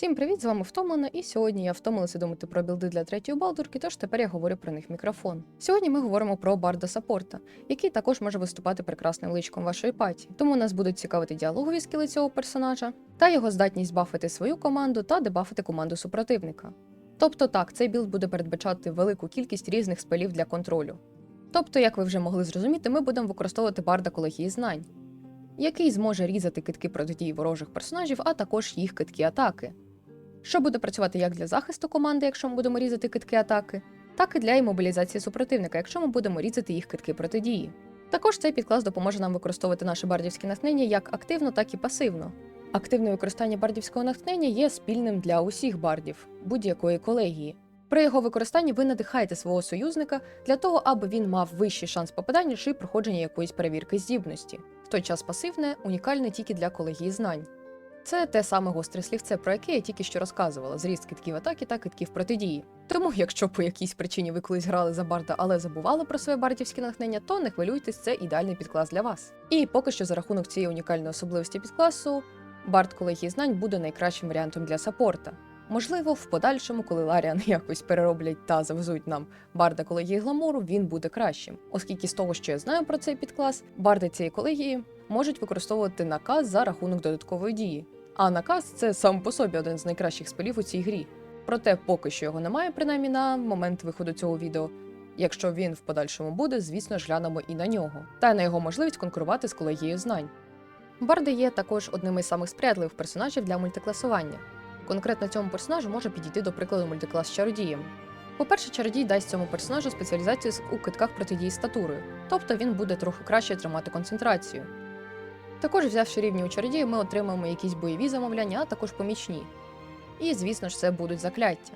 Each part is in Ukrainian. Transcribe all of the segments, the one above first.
Всім привіт, з вами Втомлена, і сьогодні я втомилася думати про білди для третьої балдурки, тож тепер я говорю про них мікрофон. Сьогодні ми говоримо про барда саппорта, який також може виступати прекрасним личком вашої паті. Тому нас будуть цікавити діалогові скіли цього персонажа та його здатність бафити свою команду та дебафити команду супротивника. Тобто так, цей білд буде передбачати велику кількість різних спелів для контролю. Тобто, як ви вже могли зрозуміти, ми будемо використовувати барда колегії знань, який зможе різати китки протидії ворожих персонажів, а також їх китки атаки що буде працювати як для захисту команди, якщо ми будемо різати китки атаки, так і для імобілізації супротивника, якщо ми будемо різати їх китки протидії. Також цей підклас допоможе нам використовувати наше бардівське натхнення як активно, так і пасивно. Активне використання бардівського натхнення є спільним для усіх бардів будь-якої колегії. При його використанні ви надихаєте свого союзника для того, аби він мав вищий шанс попадання чи проходження якоїсь перевірки здібності. В той час пасивне унікальне тільки для колегії знань. Це те саме гостре слівце, про яке я тільки що розказувала: зріст китків атаки та китків протидії. Тому, якщо по якійсь причині ви колись грали за барда, але забували про своє бардівське натхнення, то не хвилюйтесь, це ідеальний підклас для вас. І поки що за рахунок цієї унікальної особливості підкласу, бард колегії знань буде найкращим варіантом для саппорта. Можливо, в подальшому, коли Ларіан якось перероблять та завезуть нам барда колегії гламуру, він буде кращим, оскільки з того, що я знаю про цей підклас, барди цієї колегії можуть використовувати наказ за рахунок додаткової дії. А наказ це сам по собі один з найкращих спелів у цій грі. Проте поки що його немає, принаймні на момент виходу цього відео. Якщо він в подальшому буде, звісно ж глянемо і на нього, та й на його можливість конкурувати з колегією знань. Барди є також одним із самих сприятливих персонажів для мультикласування. Конкретно цьому персонажу може підійти до прикладу мультиклас з чародієм. По-перше, чародій дасть цьому персонажу спеціалізацію у китках протидії статурою, тобто він буде трохи краще тримати концентрацію. Також, взявши рівні у чародії, ми отримаємо якісь бойові замовляння, а також помічні. І, звісно ж, це будуть закляття.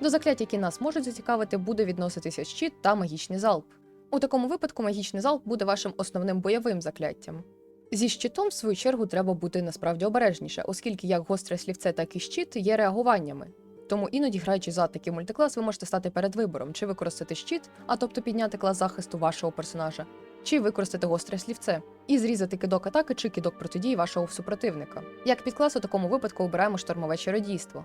До заклять, які нас можуть зацікавити, буде відноситися щит та магічний залп. У такому випадку магічний залп буде вашим основним бойовим закляттям. Зі щитом, в свою чергу, треба бути насправді обережніше, оскільки як гостре слівце, так і щит є реагуваннями. Тому іноді, граючи за такий мультиклас, ви можете стати перед вибором, чи використати щит, а тобто підняти клас захисту вашого персонажа, чи використати гостре слівце і зрізати кидок атаки чи кидок протидії вашого супротивника. Як підклас у такому випадку обираємо штормове чародійство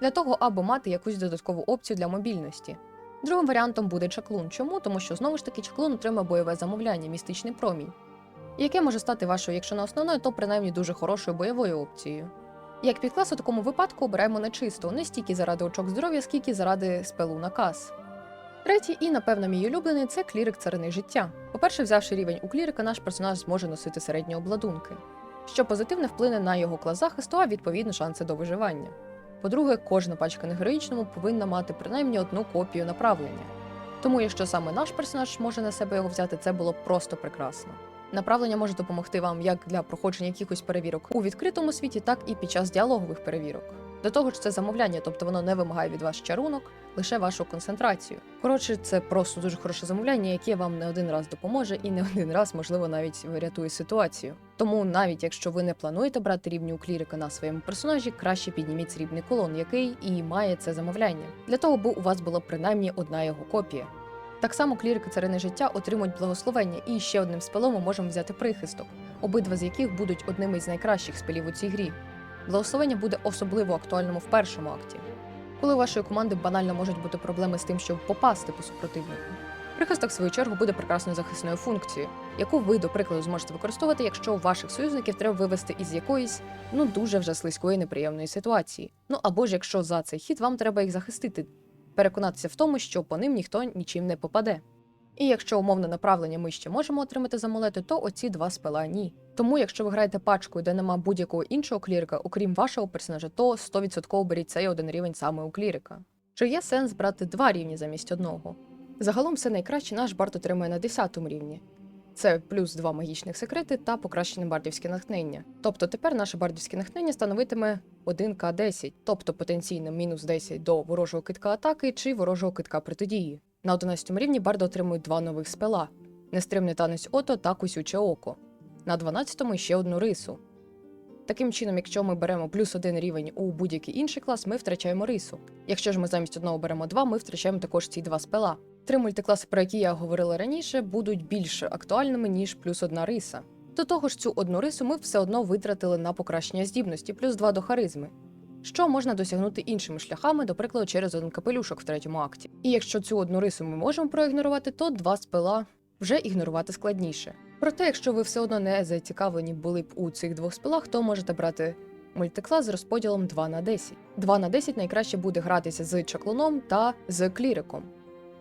для того, аби мати якусь додаткову опцію для мобільності. Другим варіантом буде чаклун. Чому? Тому що знову ж таки чаклун отримає бойове замовляння, містичний промінь, яке може стати вашою, якщо не основною, то принаймні дуже хорошою бойовою опцією. Як підклас у такому випадку обираємо нечисто, не стільки заради очок здоров'я, скільки заради спелу наказ. Третій і, напевно, мій улюблений це клірик царини життя. По-перше, взявши рівень у клірика, наш персонаж зможе носити середні обладунки, що позитивно вплине на його клас захисту, а відповідно шанси до виживання. По-друге, кожна пачка на героїчному повинна мати принаймні одну копію направлення. Тому, якщо саме наш персонаж може на себе його взяти, це було просто прекрасно. Направлення може допомогти вам як для проходження якихось перевірок у відкритому світі, так і під час діалогових перевірок. До того ж, це замовляння, тобто воно не вимагає від вас чарунок, лише вашу концентрацію. Коротше, це просто дуже хороше замовляння, яке вам не один раз допоможе і не один раз, можливо, навіть врятує ситуацію. Тому, навіть якщо ви не плануєте брати рівні у клірика на своєму персонажі, краще підніміть срібний колон, який і має це замовляння, для того, аби у вас була принаймні одна його копія. Так само клірики царини життя отримують благословення, і ще одним спелом ми можемо взяти прихисток, обидва з яких будуть одними із найкращих спелів у цій грі. Благословення буде особливо актуальним в першому акті, коли у вашої команди банально можуть бути проблеми з тим, щоб попасти по супротивнику. Прихисток, в свою чергу, буде прекрасною захисною функцією, яку ви, до прикладу, зможете використовувати, якщо ваших союзників треба вивести із якоїсь ну дуже вже слизької неприємної ситуації. Ну або ж якщо за цей хід вам треба їх захистити, переконатися в тому, що по ним ніхто нічим не попаде. І якщо умовне направлення ми ще можемо отримати за амулети, то оці два спела ні. Тому, якщо ви граєте пачкою, де нема будь-якого іншого клірика, окрім вашого персонажа, то 100% беріть цей один рівень саме у клірика. Чи є сенс брати два рівні замість одного? Загалом все найкраще наш бард отримує на 10 рівні. Це плюс два магічних секрети та покращене бардівське натхнення. Тобто тепер наше бардівське натхнення становитиме 1К10, тобто потенційно мінус 10 до ворожого китка атаки чи ворожого китка протидії. На 11 рівні барди отримують два нових спела: нестримний танець ото та кусюче око. На 12-му ще одну рису. Таким чином, якщо ми беремо плюс один рівень у будь-який інший клас, ми втрачаємо рису. Якщо ж ми замість одного беремо два, ми втрачаємо також ці два спела. Три мультикласи, про які я говорила раніше, будуть більш актуальними, ніж плюс одна риса. До того ж, цю одну рису ми все одно витратили на покращення здібності, плюс два до харизми. Що можна досягнути іншими шляхами, до прикладу, через один капелюшок в третьому акті. І якщо цю одну рису ми можемо проігнорувати, то два спила вже ігнорувати складніше. Проте, якщо ви все одно не зацікавлені були б у цих двох спилах, то можете брати мультиклас з розподілом 2 на 10. 2 на 10 найкраще буде гратися з чаклуном та з кліриком,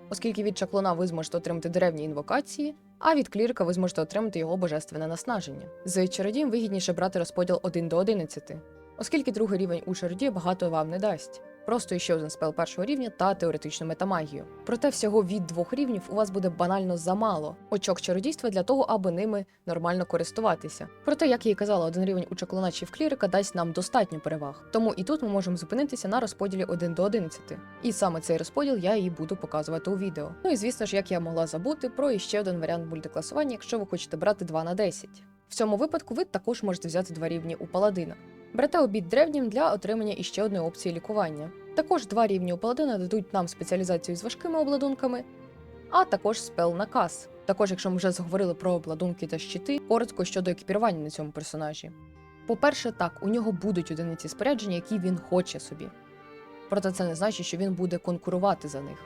оскільки від чаклуна ви зможете отримати деревні інвокації, а від клірика ви зможете отримати його божественне наснаження. З чародієм вигідніше брати розподіл 1 до 11, оскільки другий рівень у чародія багато вам не дасть. Просто іще один спел першого рівня та теоретичну метамагію. Проте всього від двох рівнів у вас буде банально замало очок чародійства для того, аби ними нормально користуватися. Проте, як я і казала, один рівень у чаклуна в клірика дасть нам достатньо переваг. Тому і тут ми можемо зупинитися на розподілі 1 до 11. І саме цей розподіл я і буду показувати у відео. Ну і звісно ж, як я могла забути про іще один варіант мультикласування, якщо ви хочете брати 2 на 10. В цьому випадку ви також можете взяти два рівні у паладина. Берете обід древнім для отримання іще одної опції лікування. Також два рівні у паладина дадуть нам спеціалізацію з важкими обладунками, а також спел наказ. Також, якщо ми вже зговорили про обладунки та щити, коротко щодо екіпірування на цьому персонажі. По-перше, так, у нього будуть одиниці спорядження, які він хоче собі. Проте це не значить, що він буде конкурувати за них.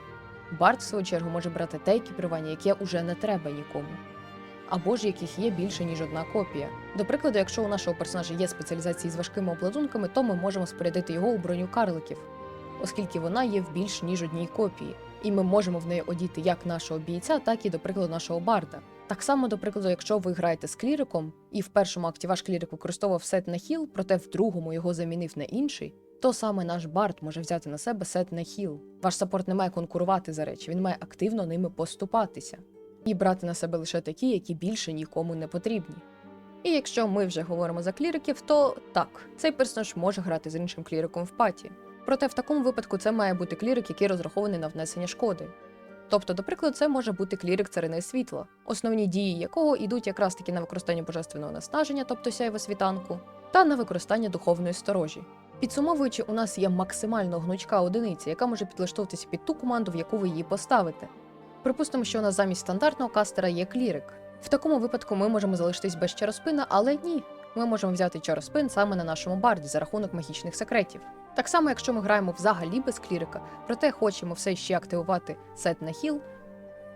Барт, в свою чергу, може брати те екіпірування, яке уже не треба нікому або ж яких є більше ніж одна копія. До прикладу, якщо у нашого персонажа є спеціалізації з важкими обладунками, то ми можемо спорядити його у броню карликів, оскільки вона є в більш ніж одній копії, і ми можемо в неї одіти як нашого бійця, так і, до прикладу, нашого барда. Так само, до прикладу, якщо ви граєте з кліриком, і в першому акті ваш клірик використовував сет на хіл, проте в другому його замінив на інший, то саме наш бард може взяти на себе сет на хіл. Ваш саппорт не має конкурувати за речі, він має активно ними поступатися і брати на себе лише такі, які більше нікому не потрібні. І якщо ми вже говоримо за кліриків, то так, цей персонаж може грати з іншим кліриком в паті. Проте в такому випадку це має бути клірик, який розрахований на внесення шкоди. Тобто, до прикладу, це може бути клірик царини світла, основні дії якого йдуть якраз таки на використання божественного наснаження, тобто сяйва світанку, та на використання духовної сторожі. Підсумовуючи, у нас є максимально гнучка одиниця, яка може підлаштовуватися під ту команду, в яку ви її поставите. Припустимо, що у нас замість стандартного кастера є клірик. В такому випадку ми можемо залишитись без чароспина, але ні. Ми можемо взяти чароспин саме на нашому барді за рахунок магічних секретів. Так само, якщо ми граємо взагалі без клірика, проте хочемо все ще активувати сет на хіл,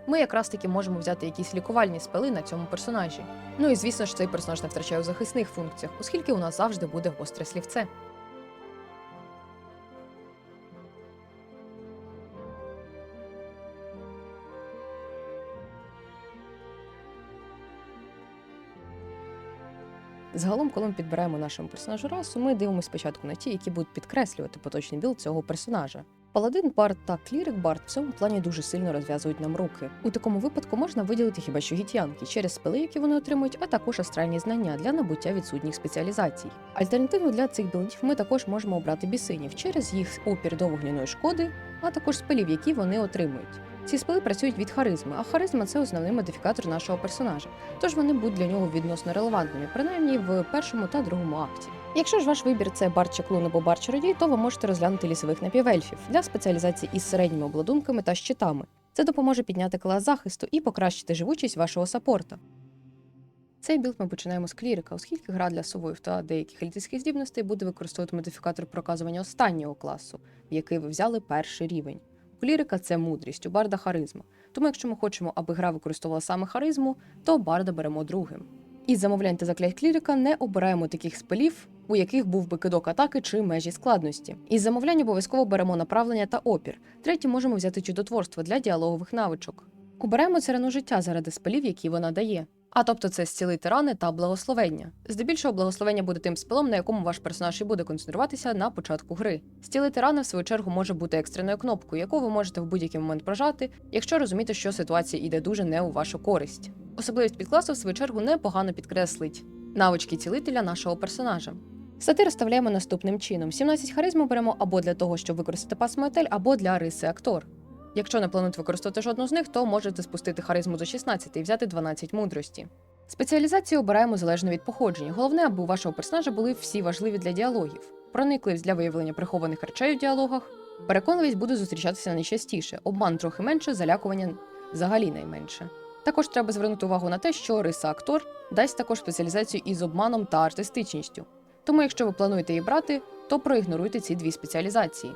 ми якраз таки можемо взяти якісь лікувальні спели на цьому персонажі. Ну і звісно ж, цей персонаж не втрачає у захисних функціях, оскільки у нас завжди буде гостре слівце. Загалом, коли ми підбираємо нашому персонажу расу, ми дивимося спочатку на ті, які будуть підкреслювати поточний білд цього персонажа. Паладин Бард та клірик Бард в цьому плані дуже сильно розв'язують нам руки. У такому випадку можна виділити хіба що гітянки через спили, які вони отримують, а також астральні знання для набуття відсутніх спеціалізацій. Альтернативно для цих білдів ми також можемо обрати бісинів через їх опір до вогняної шкоди, а також спилів, які вони отримують. Ці спили працюють від харизми, а харизма це основний модифікатор нашого персонажа, тож вони будуть для нього відносно релевантними, принаймні в першому та другому акті. Якщо ж ваш вибір це бар чаклун або бар чародій, то ви можете розглянути лісових напівельфів для спеціалізації із середніми обладунками та щитами. Це допоможе підняти клас захисту і покращити живучість вашого саппорта. Цей білд ми починаємо з клірика, оскільки гра для совоїв та деяких елітистських здібностей буде використовувати модифікатор проказування останнього класу, в який ви взяли перший рівень. У клірика це мудрість, у барда харизма. Тому, якщо ми хочемо, аби гра використовувала саме харизму, то барда беремо другим. Із замовлянь та заклять клірика не обираємо таких спелів, у яких був би кидок атаки чи межі складності. Із замовлянь обов'язково беремо направлення та опір. Третє можемо взяти чудотворство для діалогових навичок. Обираємо царину життя заради спелів, які вона дає. А тобто це зцілити рани та благословення. Здебільшого благословення буде тим спелом, на якому ваш персонаж і буде концентруватися на початку гри. Зцілити рани, в свою чергу, може бути екстреною кнопкою, яку ви можете в будь-який момент прожати, якщо розумієте, що ситуація йде дуже не у вашу користь. Особливість підкласу, в свою чергу, непогано підкреслить навички цілителя нашого персонажа. Стати розставляємо наступним чином: 17 харизму беремо або для того, щоб використати пас метель, або для риси актор. Якщо не плануєте використовувати жодну з них, то можете спустити харизму до 16 і взяти 12 мудрості. Спеціалізацію обираємо залежно від походження. Головне, аби у вашого персонажа були всі важливі для діалогів. Проникливість для виявлення прихованих речей у діалогах. Переконливість буде зустрічатися найчастіше, обман трохи менше, залякування взагалі найменше. Також треба звернути увагу на те, що риса актор дасть також спеціалізацію із обманом та артистичністю. Тому, якщо ви плануєте її брати, то проігноруйте ці дві спеціалізації.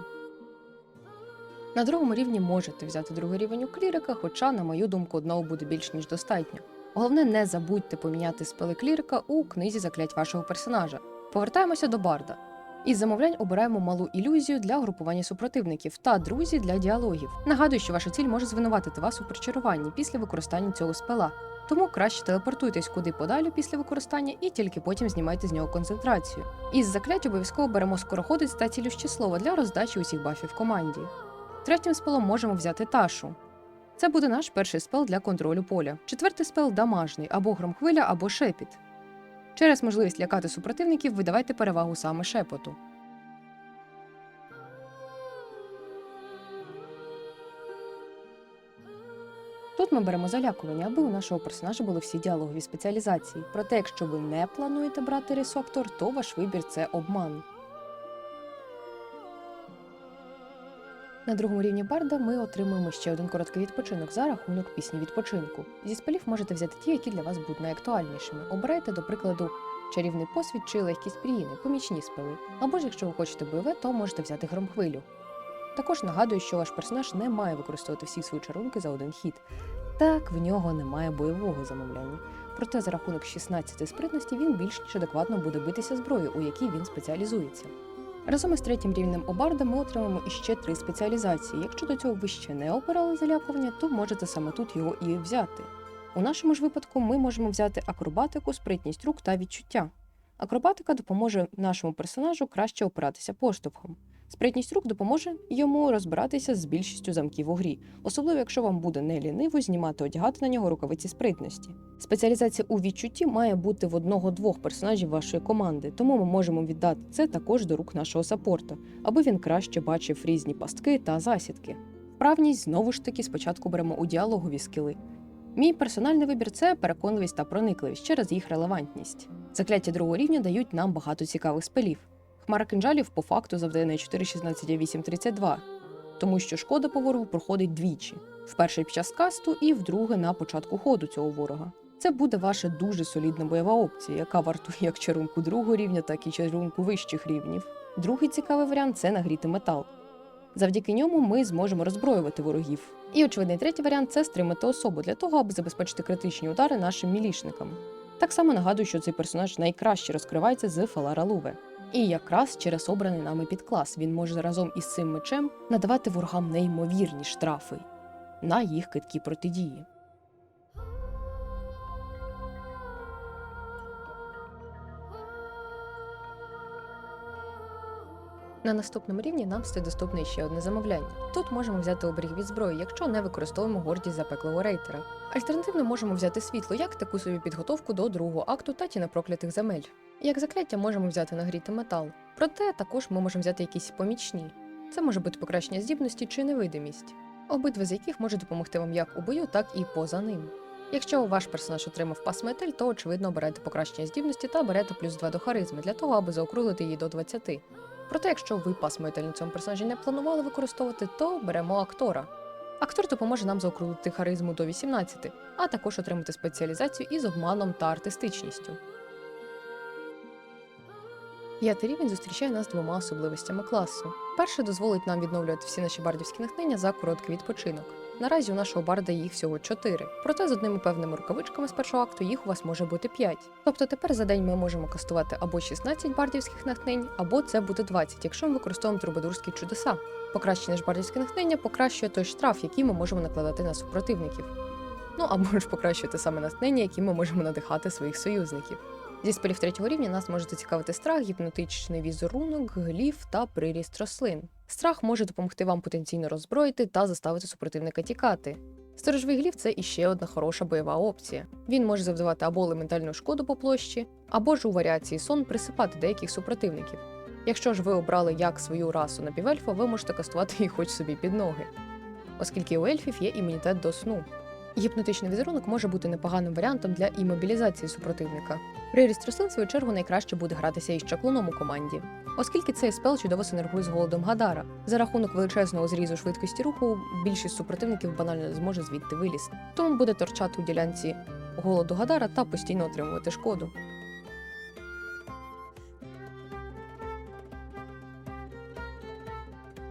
На другому рівні можете взяти другий рівень у клірика, хоча, на мою думку, одного буде більш ніж достатньо. Головне, не забудьте поміняти спели клірика у книзі заклять вашого персонажа. Повертаємося до барда. Із замовлянь обираємо малу ілюзію для групування супротивників та друзі для діалогів. Нагадую, що ваша ціль може звинуватити вас у причаруванні після використання цього спела. Тому краще телепортуйтесь куди подалі після використання і тільки потім знімайте з нього концентрацію. Із заклять обов'язково беремо скороходець та цілюще слово для роздачі усіх бафів команді. Третім спелом можемо взяти ташу. Це буде наш перший спел для контролю поля. Четвертий спел дамажний або громхвиля, або шепіт. Через можливість лякати супротивників видавайте перевагу саме шепоту. Тут ми беремо залякування, аби у нашого персонажа були всі діалогові спеціалізації. Проте, якщо ви не плануєте брати ресоктор, то ваш вибір це обман. На другому рівні барда ми отримуємо ще один короткий відпочинок за рахунок пісні відпочинку. Зі спелів можете взяти ті, які для вас будуть найактуальнішими. Обирайте, до прикладу, чарівний посвід чи легкість пріїни, помічні спели. Або ж якщо ви хочете бойове, то можете взяти громхвилю. Також нагадую, що ваш персонаж не має використовувати всі свої чарунки за один хід. Так, в нього немає бойового замовляння. Проте за рахунок 16 спритності він більш ніж адекватно буде битися зброєю, у якій він спеціалізується. Разом із третім рівнем обарда ми отримаємо іще три спеціалізації. Якщо до цього ви ще не обирали залякування, то можете саме тут його і взяти. У нашому ж випадку ми можемо взяти акробатику, спритність рук та відчуття. Акробатика допоможе нашому персонажу краще опиратися поштовхом. Спритність рук допоможе йому розбиратися з більшістю замків у грі, особливо якщо вам буде не ліниво знімати одягати на нього рукавиці спритності. Спеціалізація у відчутті має бути в одного-двох персонажів вашої команди, тому ми можемо віддати це також до рук нашого саппорта, аби він краще бачив різні пастки та засідки. Вправність знову ж таки спочатку беремо у діалогові скіли. Мій персональний вибір це переконливість та проникливість через їх релевантність. Закляття другого рівня дають нам багато цікавих спелів. Хмара кинжалів по факту завдає на 4, 16, 8, 32, тому що шкода по ворогу проходить двічі: вперше під час касту і вдруге на початку ходу цього ворога. Це буде ваша дуже солідна бойова опція, яка вартує як чарунку другого рівня, так і чарунку вищих рівнів. Другий цікавий варіант це нагріти метал. Завдяки ньому ми зможемо роззброювати ворогів. І очевидний третій варіант це стримати особу для того, аби забезпечити критичні удари нашим мілішникам. Так само нагадую, що цей персонаж найкраще розкривається з Фалара Луве. І якраз через обраний нами підклас він може разом із цим мечем надавати ворогам неймовірні штрафи на їх киткі протидії. На наступному рівні нам стає доступне ще одне замовляння. Тут можемо взяти оберіг від зброї, якщо не використовуємо гордість запеклого рейтера. Альтернативно можемо взяти світло, як таку собі підготовку до другого акту та тіна проклятих земель. Як закляття можемо взяти нагрітий метал. Проте також ми можемо взяти якісь помічні. Це може бути покращення здібності чи невидимість, обидва з яких можуть допомогти вам як у бою, так і поза ним. Якщо ваш персонаж отримав пас метель, то очевидно оберете покращення здібності та берете плюс 2 до харизми для того, аби заокруглити її до 20. Проте, якщо ви пас метель на цьому персонажі не планували використовувати, то беремо актора. Актор допоможе нам заокруглити харизму до 18, а також отримати спеціалізацію із обманом та артистичністю. П'ятий рівень зустрічає нас двома особливостями класу. Перше дозволить нам відновлювати всі наші бардівські натхнення за короткий відпочинок. Наразі у нашого барда їх всього 4, проте з одними певними рукавичками з першого акту їх у вас може бути 5. Тобто тепер за день ми можемо кастувати або 16 бардівських натхнень, або це буде 20, якщо ми використовуємо трубадурські чудеса. Покращення ж бардівське натхнення покращує той штраф, який ми можемо накладати на супротивників. Ну або ж покращує те саме натхнення, яким ми можемо надихати своїх союзників. Зі спелів третього рівня нас може зацікавити страх, гіпнотичний візерунок, гліф та приріст рослин. Страх може допомогти вам потенційно роззброїти та заставити супротивника тікати. Сторожовий гліф це іще одна хороша бойова опція. Він може завдавати або елементальну шкоду по площі, або ж у варіації сон присипати деяких супротивників. Якщо ж ви обрали як свою расу напівельфа, ви можете кастувати їх хоч собі під ноги, оскільки у ельфів є імунітет до сну. Гіпнотичний візерунок може бути непоганим варіантом для імобілізації супротивника. Приріст рослин, в свою чергу, найкраще буде гратися із чаклуном у команді, оскільки цей спел чудово синергує з голодом Гадара. За рахунок величезного зрізу швидкості руху більшість супротивників банально не зможе звідти вилізти. Тому буде торчати у ділянці голоду Гадара та постійно отримувати шкоду.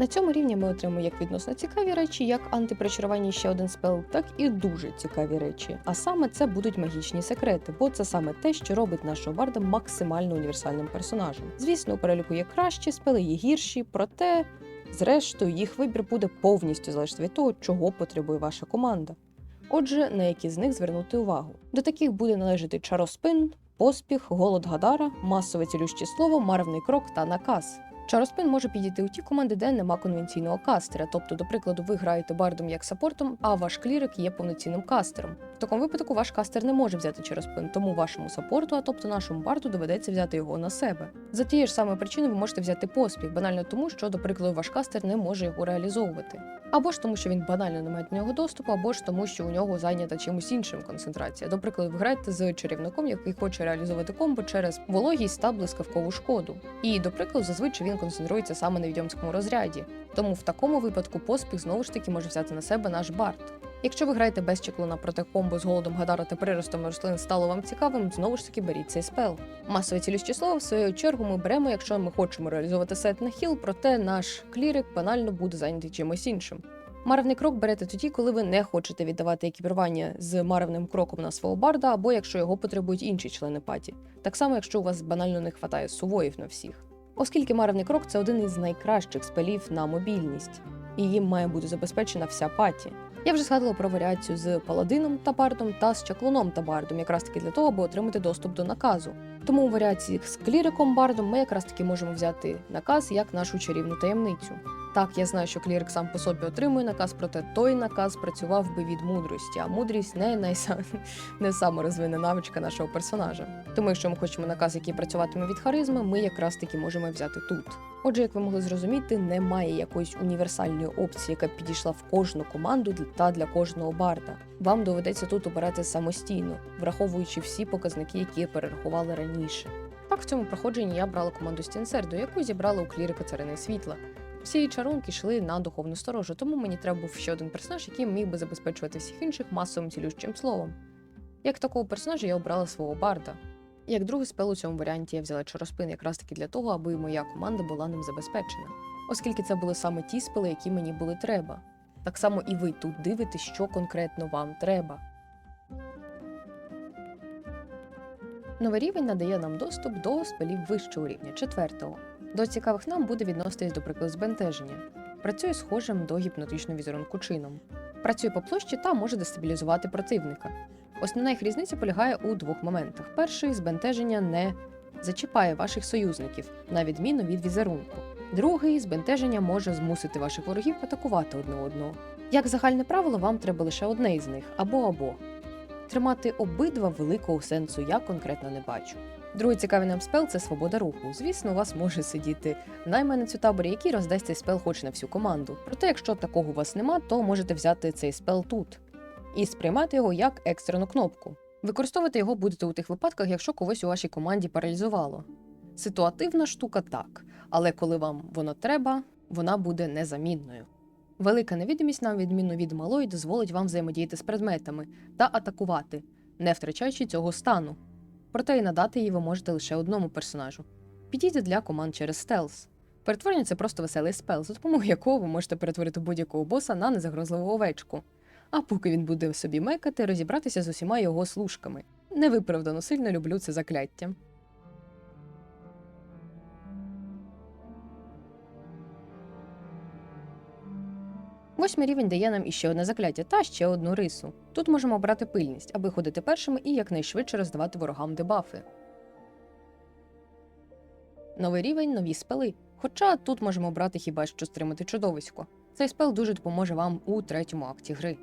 На цьому рівні ми отримуємо як відносно цікаві речі, як антипричарування ще один спел, так і дуже цікаві речі. А саме це будуть магічні секрети, бо це саме те, що робить нашого барда максимально універсальним персонажем. Звісно, у переліку є кращі спели, є гірші, проте, зрештою, їх вибір буде повністю залежати від того, чого потребує ваша команда. Отже, на які з них звернути увагу. До таких буде належати чароспин, поспіх, голод Гадара, масове цілюще слово, марвний крок та наказ. Чароспин може підійти у ті команди, де нема конвенційного кастера. Тобто, до прикладу, ви граєте бардом як саппортом, а ваш клірик є повноцінним кастером. В такому випадку ваш кастер не може взяти чароспин, тому вашому саппорту, а тобто нашому барду, доведеться взяти його на себе. За тієї ж самої причини ви можете взяти поспіх, банально тому, що, до прикладу, ваш кастер не може його реалізовувати. Або ж тому, що він банально не має до нього доступу, або ж тому, що у нього зайнята чимось іншим концентрація. До прикладу, ви граєте з чарівником, який хоче реалізувати комбо через вологість та блискавкову шкоду. І, до прикладу, зазвичай він концентрується саме на відьомському розряді. Тому в такому випадку поспіх знову ж таки може взяти на себе наш бард. Якщо ви граєте без чеклуна проти комбо з голодом Гадара та приростом рослин стало вам цікавим, знову ж таки беріть цей спел. Масове цілющі слово, в свою чергу, ми беремо, якщо ми хочемо реалізувати сет на хіл, проте наш клірик банально буде зайнятий чимось іншим. Маревний крок берете тоді, коли ви не хочете віддавати екіпірування з маревним кроком на свого барда, або якщо його потребують інші члени паті. Так само, якщо у вас банально не вистачає сувоїв на всіх. Оскільки маревний крок це один із найкращих спелів на мобільність, і їм має бути забезпечена вся паті. Я вже згадувала про варіацію з паладином та бардом та з чаклуном та бардом, якраз таки для того, аби отримати доступ до наказу. Тому у варіації з кліриком бардом ми якраз таки можемо взяти наказ як нашу чарівну таємницю. Так, я знаю, що клірик сам по собі отримує наказ, проте той наказ працював би від мудрості, а мудрість не найса... не саморозвинена навичка нашого персонажа. Тому, якщо ми хочемо наказ, який працюватиме від харизми, ми якраз таки можемо взяти тут. Отже, як ви могли зрозуміти, немає якоїсь універсальної опції, яка підійшла в кожну команду та для кожного барда. Вам доведеться тут обирати самостійно, враховуючи всі показники, які я перерахувала раніше. Так, в цьому проходженні я брала команду Стінсерду, яку зібрала у клірика царини світла. Всі чарунки йшли на духовну сторожу, тому мені треба був ще один персонаж, який міг би забезпечувати всіх інших масовим цілющим словом. Як такого персонажа я обрала свого барда. Як другий спел у цьому варіанті я взяла чароспин якраз таки для того, аби моя команда була ним забезпечена, оскільки це були саме ті спели, які мені були треба. Так само і ви тут дивитесь, що конкретно вам треба. Новий рівень надає нам доступ до спелів вищого рівня, четвертого. До цікавих нам буде відноситись, до прикладу, збентеження. Працює схожим до гіпнотичного візерунку чином. Працює по площі та може дестабілізувати противника. Основна їх різниця полягає у двох моментах: перший збентеження не зачіпає ваших союзників, на відміну від візерунку. Другий збентеження може змусити ваших ворогів атакувати одне одного. Як загальне правило, вам треба лише одне із них або або. Тримати обидва великого сенсу я конкретно не бачу. Другий цікавий нам спел це свобода руху. Звісно, у вас може сидіти найманець у таборі, який роздасть цей спел хоч на всю команду. Проте, якщо такого у вас нема, то можете взяти цей спел тут і сприймати його як екстрену кнопку. Використовувати його будете у тих випадках, якщо когось у вашій команді паралізувало. Ситуативна штука так, але коли вам воно треба, вона буде незамінною. Велика невідомість, на відміну від малої, дозволить вам взаємодіяти з предметами та атакувати, не втрачаючи цього стану. Проте і надати її ви можете лише одному персонажу. Підійде для команд через стелс. Перетворення це просто веселий спел, за допомогою якого ви можете перетворити будь-якого боса на незагрозливу овечку. А поки він буде собі мекати, розібратися з усіма його служками. Невиправдано сильно люблю це закляття. Восьмий рівень дає нам іще одне закляття та ще одну рису. Тут можемо обрати пильність, аби ходити першими і якнайшвидше роздавати ворогам дебафи. Новий рівень нові спели. Хоча тут можемо обрати хіба що стримати чудовисько. Цей спел дуже допоможе вам у третьому акті гри.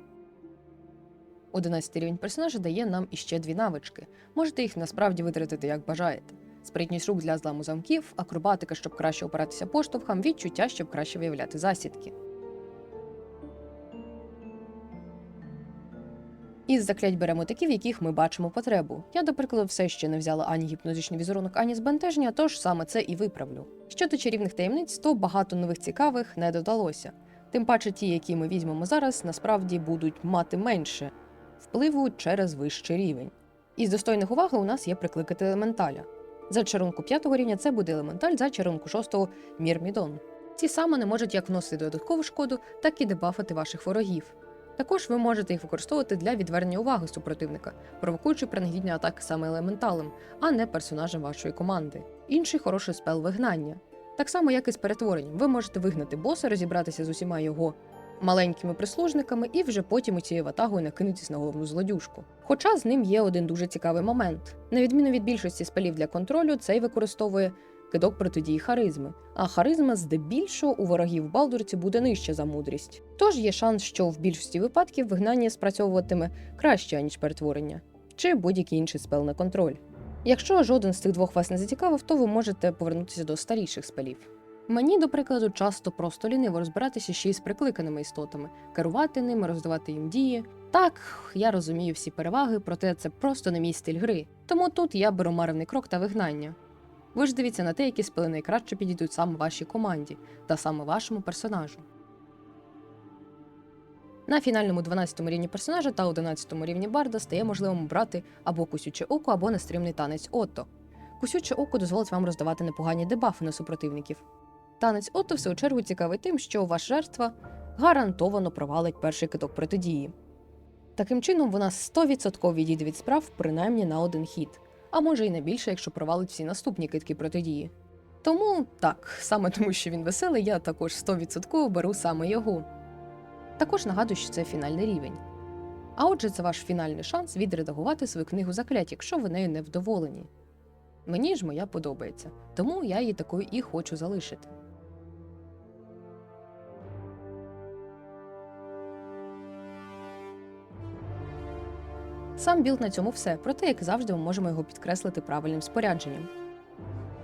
Одинадцятий рівень персонажа дає нам іще дві навички. Можете їх насправді витратити як бажаєте. Спритність рук для зламу замків, акробатика, щоб краще опиратися поштовхам, відчуття, щоб краще виявляти засідки. Із заклять беремо такі, в яких ми бачимо потребу. Я, до прикладу, все ще не взяла ані гіпнотичний візерунок, ані збентеження, тож саме це і виправлю. Щодо чарівних таємниць, то багато нових цікавих не додалося. Тим паче ті, які ми візьмемо зараз, насправді будуть мати менше впливу через вищий рівень. Із достойних уваги у нас є прикликати елементаля. За чарунку п'ятого рівня це буде елементаль, за чарунку шостого мірмідон. Ці самони можуть як вносити додаткову шкоду, так і дебафати ваших ворогів. Також ви можете їх використовувати для відвернення уваги супротивника, провокуючи принагідні атаки саме елементалем, а не персонажем вашої команди. Інший хороший спел вигнання. Так само, як і з перетворенням, ви можете вигнати боса, розібратися з усіма його маленькими прислужниками і вже потім цією ватагою накинутись на головну злодюжку. Хоча з ним є один дуже цікавий момент. На відміну від більшості спелів для контролю, цей використовує кидок протидії харизми, а харизма здебільшого у ворогів Балдурці буде нижча за мудрість. Тож є шанс, що в більшості випадків вигнання спрацьовуватиме краще, ніж перетворення, чи будь-який інший спел на контроль. Якщо жоден з цих двох вас не зацікавив, то ви можете повернутися до старіших спелів. Мені, до прикладу, часто просто ліниво розбиратися ще й з прикликаними істотами, керувати ними, роздавати їм дії. Так, я розумію всі переваги, проте це просто не мій стиль гри. Тому тут я беру маревний крок та вигнання. Ви ж дивіться на те, які спили найкраще підійдуть саме вашій команді та саме вашому персонажу. На фінальному 12 рівні персонажа та 11 рівні барда стає можливим брати або кусюче око, або нестримний танець Отто. Кусюче око дозволить вам роздавати непогані дебафи на супротивників. Танець Отто, в свою чергу, цікавий тим, що ваш жертва гарантовано провалить перший киток протидії. Таким чином, вона 100% відійде від справ принаймні на один хід, а може й на більше, якщо провалить всі наступні китки протидії. Тому так, саме тому, що він веселий, я також 100% беру саме його. Також нагадую, що це фінальний рівень. А отже, це ваш фінальний шанс відредагувати свою книгу заклять, якщо ви нею не вдоволені. Мені ж моя подобається, тому я її такою і хочу залишити. Сам білд на цьому все, проте, як завжди, ми можемо його підкреслити правильним спорядженням.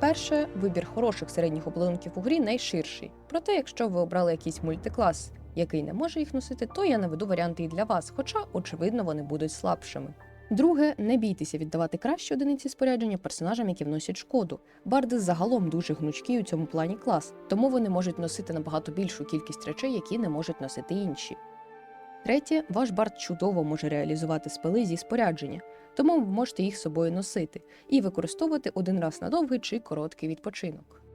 Перше, вибір хороших середніх обладунків у грі найширший. Проте, якщо ви обрали якийсь мультиклас, який не може їх носити, то я наведу варіанти і для вас, хоча, очевидно, вони будуть слабшими. Друге, не бійтеся віддавати кращі одиниці спорядження персонажам, які вносять шкоду. Барди загалом дуже гнучкі у цьому плані клас, тому вони можуть носити набагато більшу кількість речей, які не можуть носити інші. Третє, ваш бард чудово може реалізувати спели зі спорядження, тому ви можете їх з собою носити і використовувати один раз на довгий чи короткий відпочинок.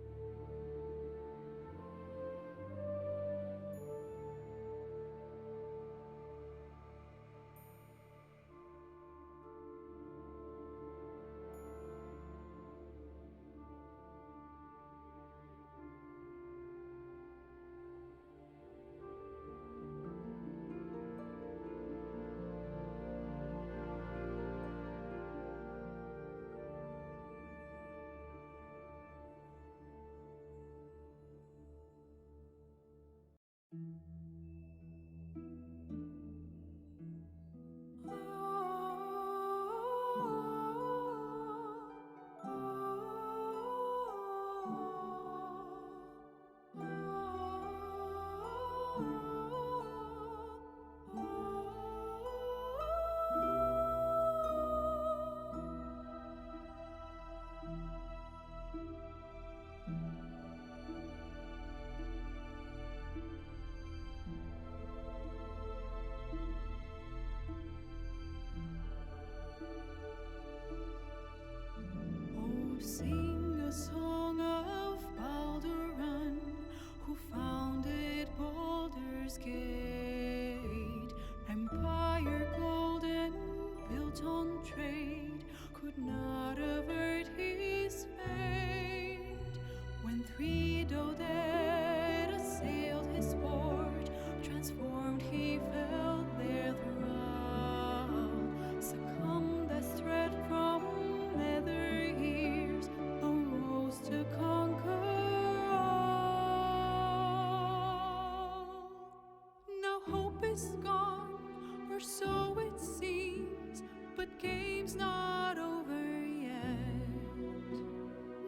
Game's not over yet.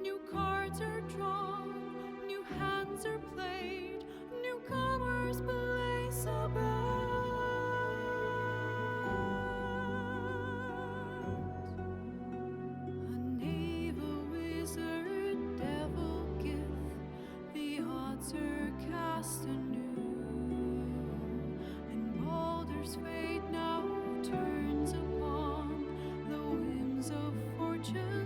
New cards are drawn, new hands are played, newcomers blaze a bet. A naval wizard, devil gift, the odds are cast anew, and Baldur's fate now turns future.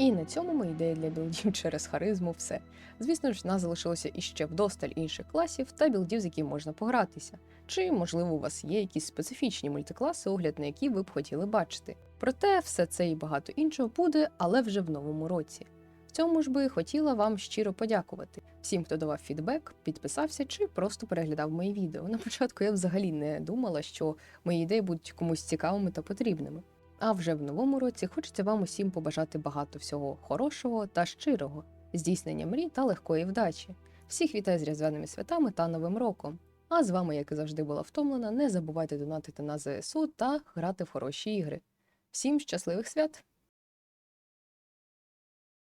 І на цьому мої ідеї для білдів через харизму все. Звісно ж, нас залишилося іще вдосталь інших класів та білдів, з якими можна погратися. Чи, можливо, у вас є якісь специфічні мультикласи, огляд на які ви б хотіли бачити. Проте все це і багато іншого буде, але вже в новому році. В цьому ж би хотіла вам щиро подякувати всім, хто давав фідбек, підписався чи просто переглядав мої відео. На початку я взагалі не думала, що мої ідеї будуть комусь цікавими та потрібними. А вже в новому році хочеться вам усім побажати багато всього хорошого та щирого, здійснення мрій та легкої вдачі. Всіх вітаю з різдвяними святами та Новим роком. А з вами, як і завжди, була втомлена. Не забувайте донатити на ЗСУ та грати в хороші ігри. Всім щасливих свят!